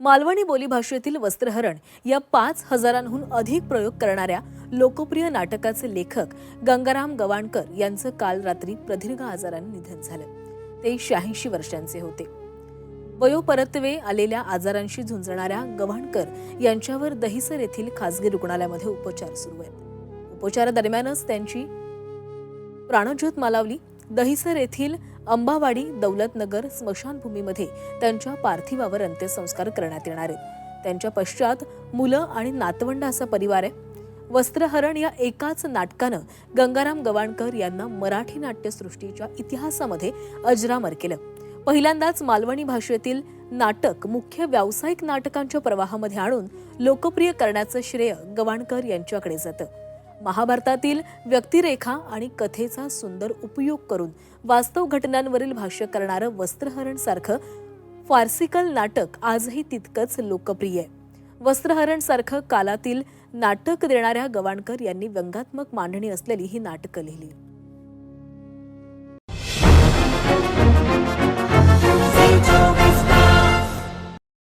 मालवणी बोलीभाषेतील वस्त्रहरण या पाच हजारांहून अधिक प्रयोग करणाऱ्या लोकप्रिय नाटकाचे लेखक गंगाराम गवाणकर यांचं काल रात्री प्रदीर्घ आजाराने निधन झालं. ते शहाऐंशी वर्षांचे होते. वयोपरत्वे आलेल्या आजारांशी झुंजणाऱ्या गव्हाणकर यांच्यावर दहिसर येथील खासगी रुग्णालयामध्ये उपचार सुरू आहेत. उपचारादरम्यानच त्यांची प्राणज्योत मालावली दहिसर येथील अंबावाडी दौलतनगर स्मशानभूमीमध्ये त्यांच्या पार्थिवावर अंत्यसंस्कार करण्यात येणार आहेत. त्यांच्या पश्चात मुलं आणि नातवंड असा परिवार आहे. वस्त्रहरण या एकाच नाटकानं गंगाराम गवाणकर यांना मराठी नाट्यसृष्टीच्या इतिहासामध्ये अजरामर केलं. पहिल्यांदाच मालवणी भाषेतील नाटक मुख्य व्यावसायिक नाटकांच्या प्रवाहामध्ये आणून लोकप्रिय करण्याचं श्रेय गवाणकर यांच्याकडे जातं. महाभारतातील व्यक्तिरेखा आणि कथेचा सुंदर उपयोग करून वास्तव घटनांवरील भाष्य करणारं वस्त्रहरण सारखं फार्सिकल नाटक आजही तितकंच लोकप्रिय आहे. वस्त्रहरण सारखं कालातील नाटक देणाऱ्या गवाणकर यांनी व्यंगात्मक मांडणी असलेली ही नाटकं लिहिली.